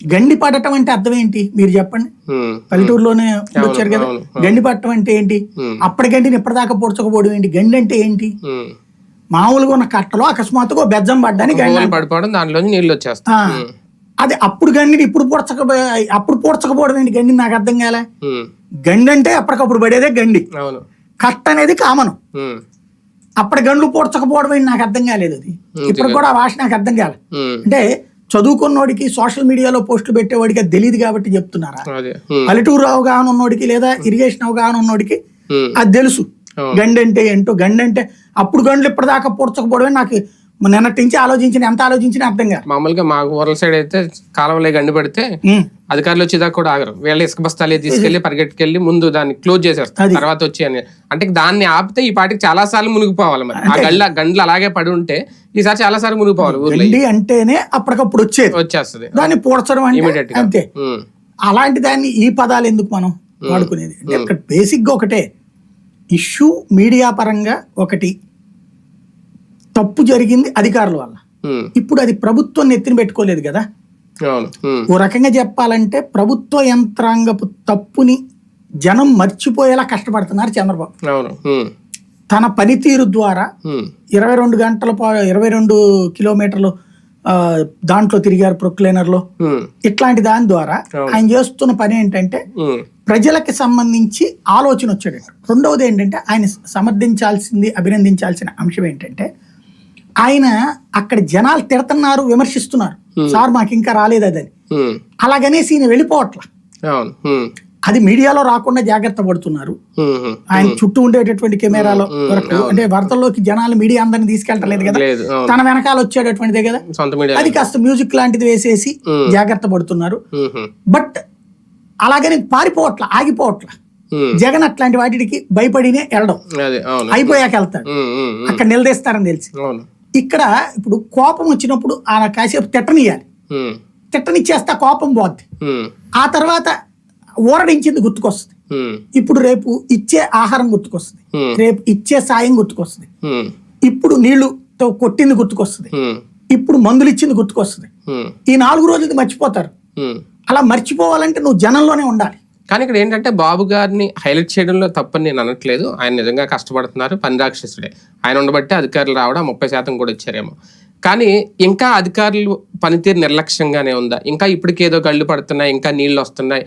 గండి పడటం అంటే అర్థం ఏంటి? మీరు చెప్పండి. పల్లెటూరులోనే వచ్చారు కదా. గండి పట్టడం అంటే ఏంటి. అప్పటి గండిని ఇప్పటిదాకా పొడ్చకపోవడం ఏంటి? గండి అంటే ఏంటి. మామూలుగా ఉన్న కట్టలో అకస్మాత్తుగా బెజ్జం పడ్డానికి హోల్ పడిపోవడం దాంట్లోంచి నీళ్ళు వచ్చేస్తాయి. ఆ, అది అప్పుడు గండిని ఇప్పుడు పొడ్చక అప్పుడు పొడ్చకపోవడం ఏంటి? గండి నాకు అర్థం కాలే. గండి అంటే అప్పటికప్పుడు పడేదే గండి. కట్ట అనేది కామన్. అప్పటి గండ్లు పోడ్చకపోవడం ఏంటి? నాకు అర్థం కాలేదు అది. ఇప్పుడు కూడా ఆ భాష నాకు అర్థం ఉమ్, అంటే చదువుకున్నోడికి సోషల్ మీడియాలో పోస్టులు పెట్టేవాడికి అది తెలియదు కాబట్టి చెప్తున్నారా? పల్లెటూరు అవగాహన ఉన్నోడికి లేదా ఇరిగేషన్ అవగాహన ఉన్నోడికి అది తెలుసు. అవును. గండి అంటే ఏంటో గండి అంటే అప్పుడు గండ్లు ఇప్పటిదాకా పూడ్చకపోవడమే నాకు నిన్నటి నుంచి ఆలోచించిన ఎంత ఆలోచించినా అర్థం కాదు. మామూలుగా మా ఊర్ల సైడ్ అయితే కాలంలో గండి పడితే. అధికారులు వచ్చేదాకా కూడా ఆగరు. వీళ్ళ ఇసుక బస్తాలే తీసుకెళ్ళి పరిగెట్టుకెళ్ళి ముందు దాన్ని క్లోజ్ చేసేస్తారు. తర్వాత వచ్చి అని. అంటే దాన్ని ఆపితే ఈ పాటికి చాలా సార్లు మునిగిపోవాలి మరి. ఆ గండ్ల గండ్లు అలాగే పడి ఉంటే ఈసారి చాలా సార్లు మునిగిపోవాలి గండి అంటేనే అప్పటికప్పుడు వచ్చేది. వచ్చేస్తుంది. దాన్ని పూడ్చడం అంటే అంతే. అలాంటి దాన్ని ఈ పదాలు ఎందుకు మనం వాడుకునేది? అంటే ఇక్కడ బేసిక్గా ఒకటే. ఇష్యూ మీడియా పరంగా ఒకటి. తప్పు జరిగింది అధికారుల వల్ల. ఇప్పుడు అది ప్రభుత్వం నెత్తిన పెట్టుకోలేదు కదా. ఓ రకంగా చెప్పాలంటే ప్రభుత్వ యంత్రాంగపు తప్పుని జనం మర్చిపోయేలా కష్టపడుతున్నారు చంద్రబాబు. తన పనితీరు ద్వారా ఇరవై రెండు గంటల పా- ఇరవై రెండు కిలోమీటర్లు దాంట్లో తిరిగారు ప్రొక్లైనర్లో. ఉమ్, ఇట్లాంటి దాని ద్వారా. ఆయన చేస్తున్న పని ఏంటంటే ప్రజలకి సంబంధించి ఆలోచన వచ్చాడు రెండవది ఏంటంటే ఆయన సమర్థించాల్సింది అభినందించాల్సిన అంశం ఏంటంటే ఆయన అక్కడ జనాలు తిడుతున్నారు విమర్శిస్తున్నారు. సార్ మాకు ఇంకా రాలేదు అదని అలాగనేసి ఈయన వెళ్ళిపోవట్ల. అది మీడియాలో రాకుండా జాగ్రత్త పడుతున్నారు. ఆయన చుట్టూ ఉండేటటువంటి కెమెరాలో వరకు అంటే వరదల్లోకి జనాలు మీడియా అందరిని తీసుకెళ్ళలేదు కదా? తన వెనకాల వచ్చేటటువంటిదే కదా? అది కాస్త మ్యూజిక్ లాంటిది వేసేసి జాగ్రత్త పడుతున్నారు. బట్ అలాగని పారిపోవట్ల ఆగిపోవట్ల. జగన్ అట్లాంటి వాటికి భయపడినే వెళ్ళడం అయిపోయాక వెళ్తాడు. అక్కడ నిలదీస్తారని తెలిసి. ఇక్కడ ఇప్పుడు కోపం వచ్చినప్పుడు ఆయన కాసేపు తిట్టనియాలి. తిట్టనిచ్చేస్తే ఆ కోపం పోద్ది. ఆ తర్వాత ఊరడించింది గుర్తుకొస్తుంది. ఇప్పుడు రేపు ఇచ్చే ఆహారం గుర్తుకొస్తుంది. రేపు ఇచ్చే సాయం గుర్తుకొస్తుంది. ఇప్పుడు నీళ్ళుతో కొట్టింది గుర్తుకొస్తుంది. ఇప్పుడు మందులు ఇచ్చింది గుర్తుకొస్తుంది ఈ నాలుగు రోజులది మర్చిపోతారు. అలా మర్చిపోవాలంటే నువ్వు జనంలోనే ఉండాలి. కానీ ఇక్కడ ఏంటంటే బాబు గారిని హైలైట్ చేయడంలో తప్పని నేను అనట్లేదు. ఆయన నిజంగా కష్టపడుతున్నారు. పని రాక్షసుడే. ఆయన ఉండబట్టి అధికారులు రావడం ముప్పై శాతం కూడా ఇచ్చారేమో. కానీ ఇంకా అధికారులు పనితీరు నిర్లక్ష్యంగానే ఉందా? ఇంకా ఇప్పటికేదో గళ్ళు పడుతున్నాయి ఇంకా నీళ్ళు వస్తున్నాయి